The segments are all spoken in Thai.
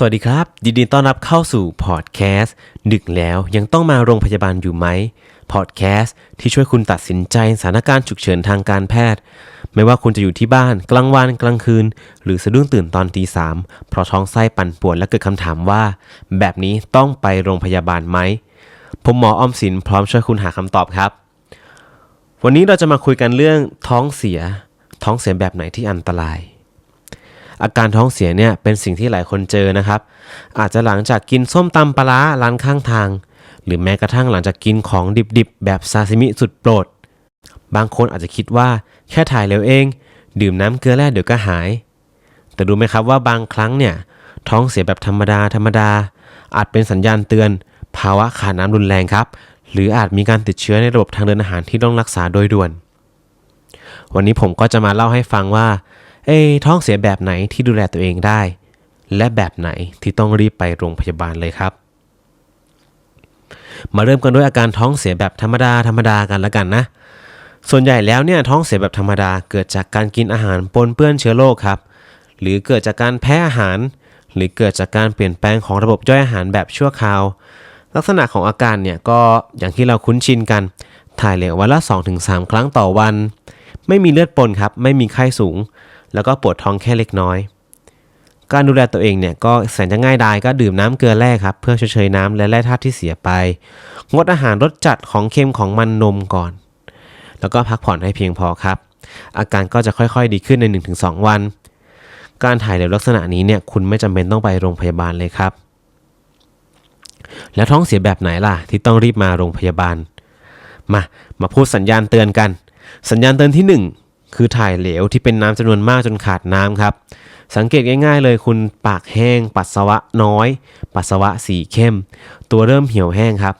สวัสดีครับยินดีต้อนรับเข้าสู่พอดแคสต์ดึกแล้วยังต้องมาโรงพยาบาลอยู่ไหมพอดแคสต์ที่ช่วยคุณตัดสินใจสถานการณ์ฉุกเฉินทางการแพทย์ ไม่ว่าคุณจะอยู่ที่บ้านกลางวันกลางคืน หรือสะดุ้งตื่นตอนตีสามเพราะท้องไส้ปั่นป่วนและเกิดคำถามว่า แบบนี้ต้องไปโรงพยาบาลไหม ผมหมอออมสินพร้อมช่วยคุณหาคำตอบครับ วันนี้เราจะมาคุยกันเรื่องท้องเสีย ท้องเสียแบบไหนที่อันตราย อาการท้องเสียเนี่ยเป็นสิ่งที่หลายคนเจอนะครับ อาจจะหลังจากกินส้มตำปลาร้าร้านข้างทาง หรือแม้กระทั่งหลังจากกินของดิบๆ แบบซาซิมิสุดโปรด บางคนอาจจะคิดว่าแค่ถ่ายเร็วเอง ดื่มน้ำเกลือแร่เดี๋ยวก็หาย แต่รู้ไหมครับว่าบางครั้งเนี่ยท้องเสียแบบธรรมดาธรรมดา อาจเป็นสัญญาณเตือน ภาวะขาดน้ำรุนแรงครับ หรืออาจมีการติดเชื้อในระบบทางเดินอาหารที่ต้องรักษาโดยด่วน วันนี้ผมก็จะมาเล่าให้ฟังว่า เอ้ท้องเสียแบบไหนที่ดูแลตัวเองได้ และแบบไหนที่ต้องรีบไปโรงพยาบาลเลยครับ มาเริ่มกันด้วยอาการท้องเสียแบบธรรมดาธรรมดากันแล้วกันนะ ส่วนใหญ่แล้วเนี่ยท้องเสียแบบธรรมดาเกิดจากการกินอาหารปนเปื้อนเชื้อโรคครับ หรือเกิดจากการแพ้อาหาร หรือเกิดจากการเปลี่ยนแปลงของระบบย่อยอาหารแบบชั่วคราว ลักษณะของอาการเนี่ยก็อย่างที่เราคุ้นชินกัน ถ่ายเหลววันละ 2-3 ครั้งต่อวัน ไม่มีเลือดปนครับ ไม่มีไข้สูง แล้วก็ปวดท้องแค่เล็กน้อย การดูแลตัวเองเนี่ยก็แสนจะง่ายดายก็ดื่มน้ำเกลือแร่ครับ เพื่อชดเชยน้ำและแร่ธาตุที่เสียไป งดอาหารรสจัดของเค็มของมันนมก่อน แล้วก็พักผ่อนให้เพียงพอครับ อาการก็จะค่อยๆดีขึ้นใน 1-2 วัน การถ่ายเหลวลักษณะนี้เนี่ยคุณไม่จำเป็นต้องไปโรงพยาบาลเลยครับ แล้วท้องเสียแบบไหนล่ะ ที่ต้องรีบมาโรงพยาบาล มามาพูดสัญญาณเตือนกัน สัญญาณเตือนที่ 1 คือถ่ายเหลวที่เป็นน้ำจำนวนมากจนขาดน้ำครับ สังเกตง่ายๆเลยคุณปากแห้ง ปัสสาวะน้อย ปัสสาวะสีเข้ม ตัวเริ่มเหี่ยวแห้งครับ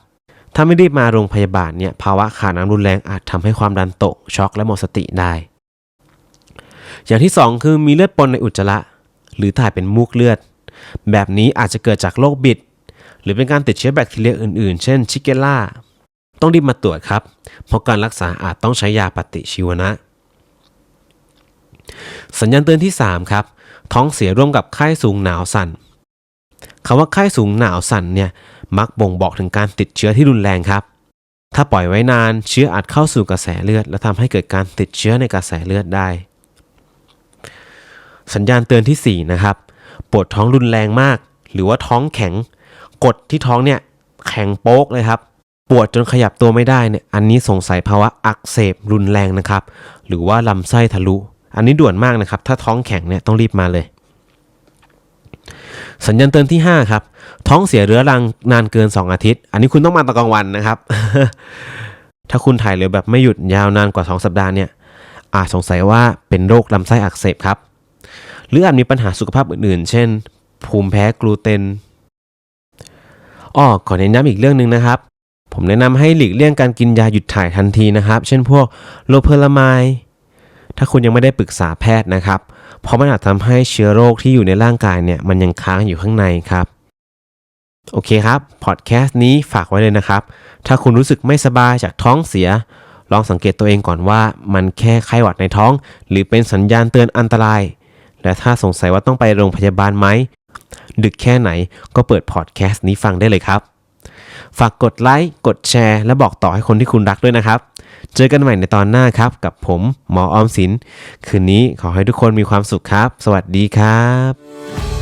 ถ้าไม่รีบมาโรงพยาบาลเนี่ยภาวะขาดน้ำรุนแรงอาจทำให้ความดันตกช็อกและหมดสติได้ อย่างที่ 2 คือมีเลือดปนในอุจจาระ หรือถ่ายเป็นมูกเลือด แบบนี้อาจจะเกิดจากโรคบิด หรือเป็นการติดเชื้อแบคทีเรียอื่นๆ เช่น ชิเกล่าต้องรีบมาตรวจครับ เพราะการรักษาอาจต้องใช้ยาปฏิชีวนะ สัญญาณเตือนที่ 3 ครับ ท้องเสียร่วมกับไข้สูงหนาวสั่นคำว่าไข้สูงหนาวสั่นเนี่ยมักบ่งบอกถึงการติดเชื้อที่รุนแรงครับ ถ้าปล่อยไว้นานเชื้ออาจเข้าสู่กระแสเลือด และทำให้เกิดการติดเชื้อในกระแสเลือดได้ สัญญาณเตือนที่ 4 นะครับ ปวดท้องรุนแรงมาก หรือว่าท้องแข็ง กดที่ท้องเนี่ยแข็งโป๊กเลยครับ ปวดจนขยับตัวไม่ได้เนี่ย อันนี้สงสัยภาวะอักเสบรุนแรงนะครับ หรือว่าลำไส้ทะลุ อันนี้ด่วนมากนะครับ ถ้าท้องแข็งเนี่ยต้องรีบมาเลย สัญญาณเตือนที่ 5 ครับ ท้องเสียเรื้อรังนานเกิน 2 อาทิตย์ อันนี้คุณต้องมาตอนกลางวันนะครับ ถ้าคุณถ่ายเหลวแบบไม่หยุดยาวนานกว่า 2 สัปดาห์เนี่ย อาจสงสัยว่าเป็นโรคลำไส้อักเสบครับ หรืออาจมีปัญหาสุขภาพอื่นๆ เช่น ภูมิแพ้กลูเตนอ้อขอแนะนำอีกเรื่องหนึ่งนะครับผมแนะนำให้หลีกเลี่ยงการกินยาหยุดถ่ายทันทีนะครับ เช่นพวกโลเพอรามาย ถ้าคุณยังไม่ได้ปรึกษาแพทย์นะครับ เพราะมันอาจทำให้เชื้อโรคที่อยู่ในร่างกายเนี่ยมันยังค้างอยู่ข้างในครับ โอเคครับพอดแคสต์นี้ฝากไว้เลยนะครับ ถ้าคุณรู้สึกไม่สบายจากท้องเสีย ลองสังเกตตัวเองก่อนว่ามันแค่ไข้หวัดในท้อง หรือเป็นสัญญาณเตือนอันตราย และถ้าสงสัยว่าต้องไปโรงพยาบาลไหมดึกแค่ไหนก็เปิดพอดแคสต์นี้ฟังได้เลยครับ ฝากกดไลค์กดแชร์ และบอกต่อให้คนที่คุณรักด้วยนะครับ เจอกันใหม่ในตอนหน้าครับ กับผมหมอออมสิน คืนนี้ขอให้ทุกคนมีความสุขครับ สวัสดีครับ